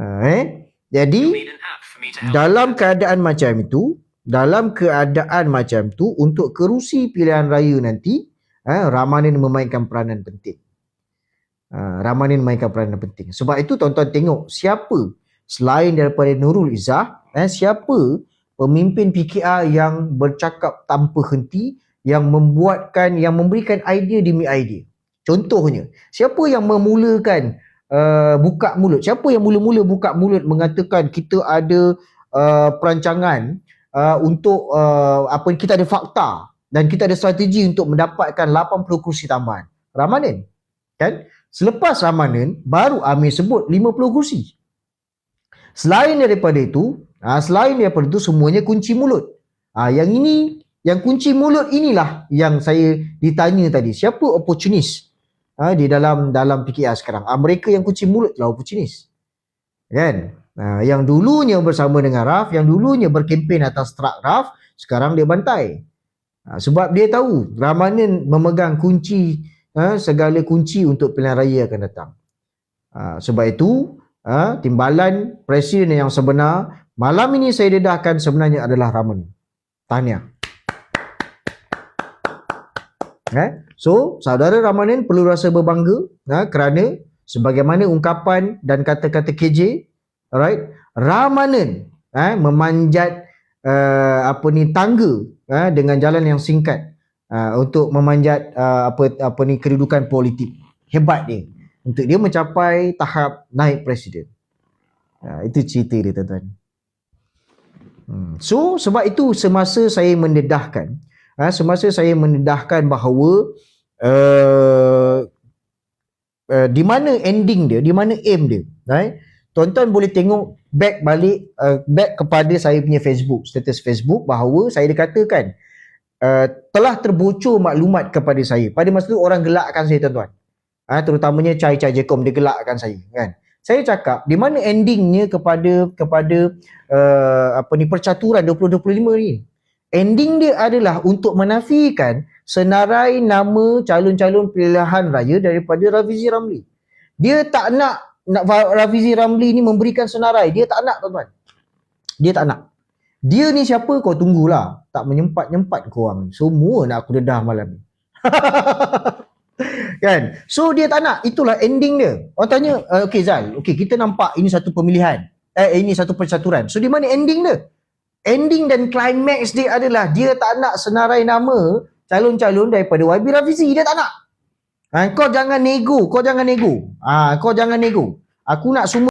Eh? Jadi dalam keadaan macam itu, dalam keadaan macam tu untuk kerusi pilihan raya nanti, ha, Ramanin memainkan peranan penting. Ha, Ramanin memainkan peranan penting. Sebab itu tuan-tuan tengok siapa selain daripada Nurul Izzah, eh, siapa pemimpin PKR yang bercakap tanpa henti, yang membuatkan, yang memberikan idea demi idea. Contohnya, siapa yang memulakan uh, buka mulut? Siapa yang mula-mula buka mulut mengatakan kita ada uh, perancangan uh, untuk uh, apa kita ada fakta dan kita ada strategi untuk mendapatkan 80 kursi tambahan. Ramanan. Kan? Selepas Ramanan baru Amir sebut 50 kursi. Selain daripada itu, ha, selain daripada itu semuanya kunci mulut. Ha, yang ini, yang kunci mulut inilah yang saya ditanya tadi. Siapa opportunis ha, di dalam dalam PKR sekarang? Ha, mereka yang kunci mulut lah opportunis. Kan? Ha, yang dulunya bersama dengan Raf, yang dulunya berkempen atas truk Raf, sekarang dia bantai. Ha, sebab dia tahu Ramanan memegang kunci ha, segala kunci untuk pilihan raya akan datang. Ha, sebab itu ha, timbalan presiden yang sebenar malam ini saya dedahkan sebenarnya adalah Ramanan. Tahniah. Eh? So, saudara Ramanan perlu rasa berbangga ha, kerana sebagaimana ungkapan dan kata-kata KJ, alright, Ramanan eh, memanjat uh, apa ni tangga eh, dengan jalan yang singkat uh, untuk memanjat uh, apa apa ni kedudukan politik. Hebat dia untuk dia mencapai tahap naik presiden. Uh, itu cerita dia tuan-tuan. Hmm. So sebab itu semasa saya mendedahkan, uh, semasa saya mendedahkan bahawa uh, uh, di mana ending dia, di mana aim dia, right? Tuan-tuan boleh tengok back balik uh, back kepada saya punya Facebook, status Facebook bahawa saya dikatakan uh, telah terbocor maklumat kepada saya. Pada masa tu orang gelakkan saya tuan-tuan. Ha, terutamanya Chai Chai Jekom dia gelakkan saya kan. Saya cakap di mana endingnya kepada kepada uh, apa ni percaturan 2025 ni. Ending dia adalah untuk menafikan senarai nama calon-calon pilihan raya daripada Rafizi Ramli. Dia tak nak nak Rafizi Ramli ni memberikan senarai. Dia tak nak tuan-tuan. Dia tak nak. Dia ni siapa kau tunggulah. Tak menyempat-nyempat kau orang ni. Semua nak aku dedah malam ni. kan? So dia tak nak. Itulah ending dia. Orang tanya, uh, okay Zal, okay kita nampak ini satu pemilihan. Eh ini satu percaturan. So di mana ending dia? Ending dan climax dia adalah dia tak nak senarai nama calon-calon daripada YB Rafizi. Dia tak nak. Ha, kau jangan nego, kau jangan nego. Ha, kau jangan nego. Aku nak semua